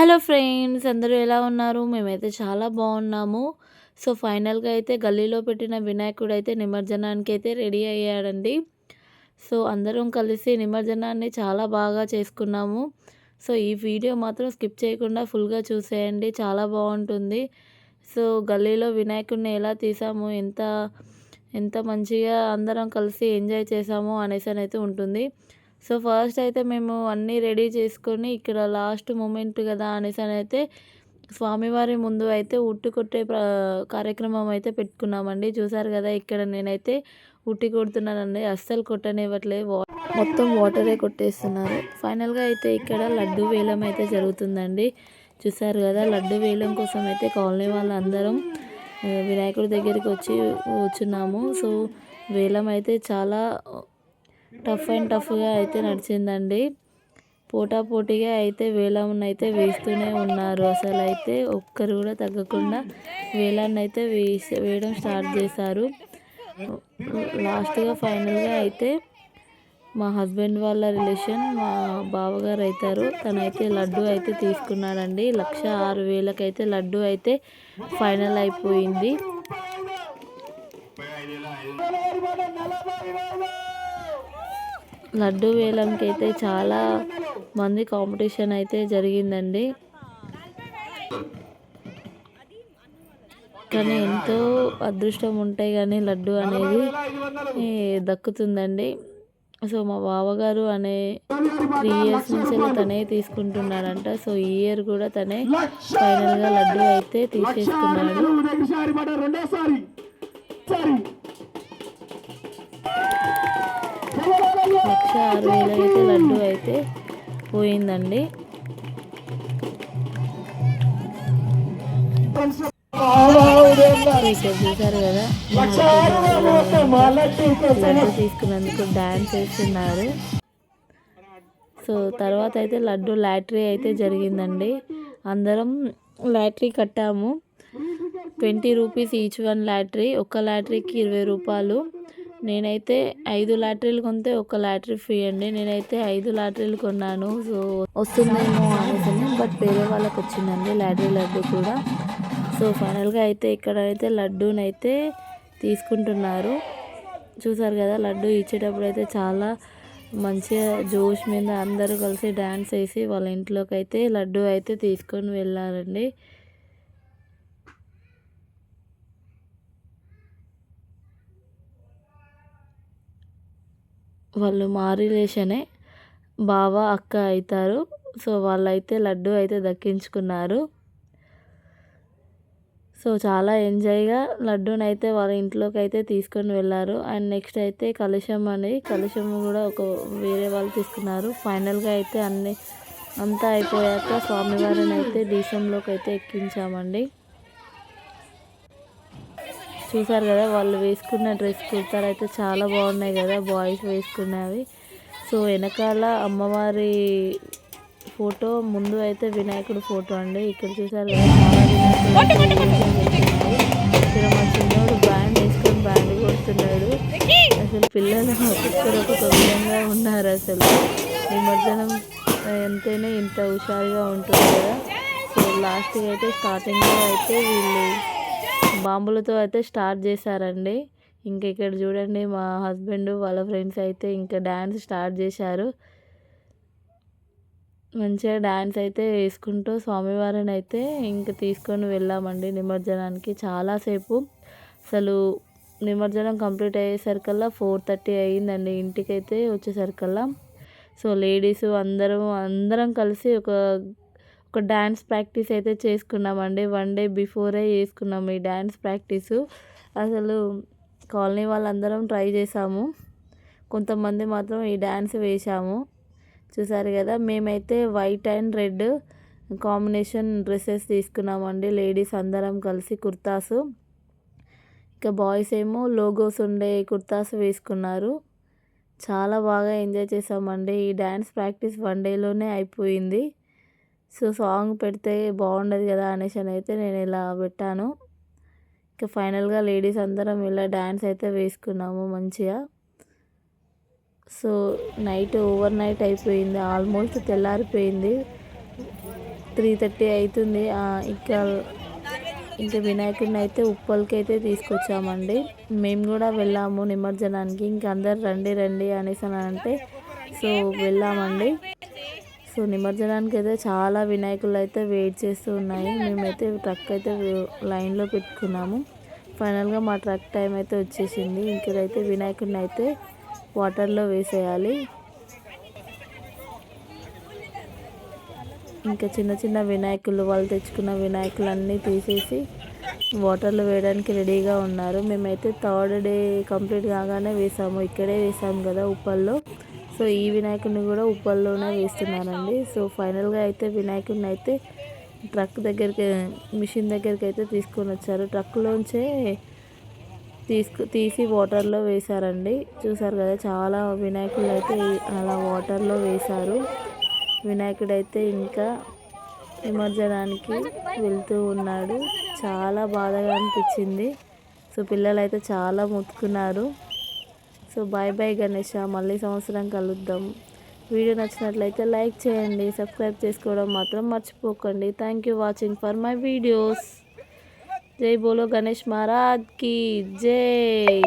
Hello friends అందరూ ఎలా ఉన్నారు? మేమైతే చాలా బాగున్నాము. సో ఫైనల్గా అయితే గల్లీలో పెట్టిన వినాయకుడు అయితే నిమజ్జనానికి అయితే రెడీ అయ్యాడండి. సో అందరం కలిసి నిమజ్జనాన్ని చాలా బాగా చేసుకున్నాము. సో ఈ వీడియో మాత్రం స్కిప్ చేయకుండా ఫుల్గా చూసేయండి. చాలా బాగుంటుంది. సో గల్లీలో వినాయకుడిని ఎలా తీసాము? ఎంత ఎంత మంచిగా అందరం కలిసి ఎంజాయ్ చేసాము అనేసి అయితే ఉంటుంది. సో ఫస్ట్ అయితే మేము అన్నీ రెడీ చేసుకొని ఇక్కడ లాస్ట్ మూమెంట్ కదా అనేసి అని అయితే స్వామివారి ముందు అయితే ఉట్టి కొట్టే కార్యక్రమం అయితే పెట్టుకున్నామండి. చూసారు కదా ఇక్కడ నేనైతే ఉట్టి కొడుతున్నానండి. అస్సలు కొట్టనివ్వట్లే మొత్తం వాటరే కొట్టేస్తున్నారు. ఫైనల్గా అయితే ఇక్కడ లడ్డు వేలం అయితే జరుగుతుందండి. చూసారు కదా లడ్డు వేలం కోసం అయితే కాలనీ వాళ్ళందరం వినాయకుడి దగ్గరికి వచ్చి కూర్చున్నాము. సో వేలం అయితే చాలా టఫ్ అండ్ టఫ్గా అయితే నడిచిందండి. పోటా పోటీగా అయితే వేలాన్ని అయితే వేస్తూనే ఉన్నారు. అసలు అయితే ఒక్కరు కూడా తగ్గకుండా వేలాన్ని అయితే వేసి వేయడం స్టార్ట్ చేశారు. లాస్ట్గా ఫైనల్గా అయితే మా హస్బెండ్ వాళ్ళ రిలేషన్ మా బావగారు అవుతారు. తనైతే లడ్డు అయితే తీసుకున్నాడండి లక్ష ఆరు వేలకైతే లడ్డు అయితే ఫైనల్ అయిపోయింది. లడ్డు వేలంకి అయితే చాలా మంది కాంపిటీషన్ అయితే జరిగిందండి. కానీ ఎంతో అదృష్టం ఉంటే కానీ లడ్డు అనేది దక్కుతుందండి. సో మా బావగారు అనే త్రీ ఇయర్స్ నుంచి తనే తీసుకుంటున్నాడంట. సో ఈ ఇయర్ కూడా తనే ఫైనల్గా లడ్డు అయితే తీసేసుకున్నాడు. ఆరు వేల అయితే లడ్డు అయితే పోయిందండి. ఇక్కడ చూసారు కదా లడ్డు తీసుకున్నందుకు డ్యాన్స్ వేస్తున్నారు. సో తర్వాత అయితే లడ్డు లాటరీ అయితే జరిగిందండి. అందరం లాటరీ కట్టాము. Twenty rupees each one lottery ఒక లాటరీకి ఇరవై రూపాయలు. నేనైతే ఐదు లాటరీలు కొంటే ఒక లాటరీ ఫ్రీ అండి. నేనైతే ఐదు లాటరీలు కొన్నాను. సో వస్తుందేమో అనేసి బట్ వేరే వాళ్ళకి వచ్చిందండి లాటరీ లడ్డు కూడా. సో ఫైనల్గా అయితే ఇక్కడ అయితే లడ్డూనైతే తీసుకుంటున్నారు. చూసారు కదా లడ్డు ఇచ్చేటప్పుడు అయితే చాలా మంచిగా జోష్ మీద అందరూ కలిసి డ్యాన్స్ వేసి వాళ్ళ ఇంట్లోకి అయితే లడ్డు అయితే తీసుకొని వెళ్ళారండి. వాళ్ళు మా రిలేషనే బావ అక్క అవుతారు సో వాళ్ళైతే లడ్డు అయితే దక్కించుకున్నారు. సో చాలా ఎంజాయ్గా లడ్డూని అయితే వాళ్ళ ఇంట్లోకి అయితే తీసుకొని వెళ్ళారు. అండ్ నెక్స్ట్ అయితే కలుషం అని కలుషం కూడా ఒక వేరే వాళ్ళు తీసుకున్నారు. ఫైనల్గా అయితే అన్ని అంతా అయిపోయాక స్వామివారిని అయితే డీసెంలోకి అయితే ఎక్కించామండి. చూసారు కదా వాళ్ళు వేసుకున్న డ్రెస్ కుర్తాలు అయితే చాలా బాగున్నాయి కదా బాయ్స్ వేసుకున్నవి. సో వెనకాల అమ్మవారి ఫోటో ముందు అయితే వినాయకుడు ఫోటో అండి. ఇక్కడ చూసారు కదా ఇక్కడ మా చిన్నోడు బ్యాండ్ వేసుకొని బ్యాండ్ కొడుతున్నాడు. అసలు పిల్లలు ఒక్కొక్కరు ఒక్కొక్క విధంగా ఉన్నారు అసలు. నిమజ్జనం ఎంతైనా ఇంత హుషారుగా ఉంటుంది కదా. సో లాస్ట్గా అయితే స్టార్టింగ్లో అయితే వీళ్ళు బాంబులతో అయితే స్టార్ట్ చేశారండి. ఇంక ఇక్కడ చూడండి మా హస్బెండ్ వాళ్ళ ఫ్రెండ్స్ అయితే ఇంకా డ్యాన్స్ స్టార్ట్ చేశారు. మంచిగా డ్యాన్స్ అయితే వేసుకుంటూ స్వామివారిని అయితే ఇంక తీసుకొని వెళ్ళామండి నిమజ్జనానికి చాలాసేపు అసలు నిమజ్జనం కంప్లీట్ అయ్యేసరికల్లా ఫోర్ థర్టీ అయ్యిందండి ఇంటికైతే వచ్చేసరికల్లా. సో లేడీస్ అందరం అందరం కలిసి ఒక ఒక డ్యాన్స్ ప్రాక్టీస్ అయితే చేసుకున్నామండి. వన్ డే బిఫోరే చేసుకున్నాము ఈ డ్యాన్స్ ప్రాక్టీసు. అసలు కాలనీ వాళ్ళందరం ట్రై చేసాము. కొంతమంది మాత్రం ఈ డ్యాన్స్ వేసాము చూసారు కదా మేమైతే white and red combination dresses తీసుకున్నామండి. లేడీస్ అందరం కలిసి కుర్తాసు. ఇంకా బాయ్స్ ఏమో లోగోస్ ఉండే కుర్తాస్ వేసుకున్నారు. చాలా బాగా ఎంజాయ్ చేసామండి. ఈ డ్యాన్స్ ప్రాక్టీస్ వన్ డేలోనే అయిపోయింది. సో సాంగ్ పెడితే బాగుండదు కదా అనేసి అని అయితే నేను ఇలా పెట్టాను. ఇంకా ఫైనల్గా లేడీస్ అందరం ఇలా డ్యాన్స్ అయితే వేసుకున్నాము మంచిగా. సో నైట్ ఓవర్ నైట్ అయిపోయింది ఆల్మోస్ట్ తెల్లారిపోయింది. త్రీ థర్టీ అవుతుంది ఇంకా ఇంకా వినాయకుడిని అయితే ఉప్పల్కి అయితే తీసుకొచ్చామండి. మేము కూడా వెళ్ళాము నిమజ్జనానికి. ఇంకా అందరు రండి రండి అనేసి అని అంటే సో వెళ్ళామండి. సో నిమజ్జనానికి అయితే చాలా వినాయకులు అయితే వెయిట్ చేస్తూ ఉన్నాయి. మేమైతే ట్రక్ అయితే లైన్లో పెట్టుకున్నాము. ఫైనల్గా మా ట్రక్ టైం అయితే వచ్చేసింది. ఇంకైతే వినాయకుడిని అయితే వాటర్లో వేసేయాలి. ఇంకా చిన్న చిన్న వినాయకులు వాళ్ళు తెచ్చుకున్న వినాయకులన్నీ తీసేసి వాటర్లో వేయడానికి రెడీగా ఉన్నారు. మేమైతే థర్డ్ డే కంప్లీట్ కాగానే వేసాము. ఇక్కడే వేసాము కదా ఉప్పల్లో. సో ఈ వినాయకుడిని కూడా ఉప్పల్లోనే వేస్తున్నారండి. సో ఫైనల్గా అయితే వినాయకుడిని అయితే ట్రక్ దగ్గరికి మిషన్ దగ్గరికి అయితే తీసుకొని వచ్చారు. ట్రక్లోంచే తీసుకు తీసి వాటర్లో వేశారండి. చూసారు కదా చాలా వినాయకుడు అయితే అలా వాటర్లో వేశారు. వినాయకుడు అయితే ఇంకా నిమజ్జనానికి వెళ్తూ ఉన్నాడు. చాలా బాధగా అనిపించింది. సో పిల్లలు అయితే చాలా ముత్తుకున్నారు. సో బాయ్ బాయ్ గణేష మళ్ళీ సంవత్సరం కలుద్దాం. వీడియో నచ్చినట్లయితే లైక్ చేయండి సబ్స్క్రైబ్ చేసుకోవడం మాత్రం మర్చిపోకండి. Thank you watching for my videos జై బోలో గణేష్ మహారాజ్కి జై.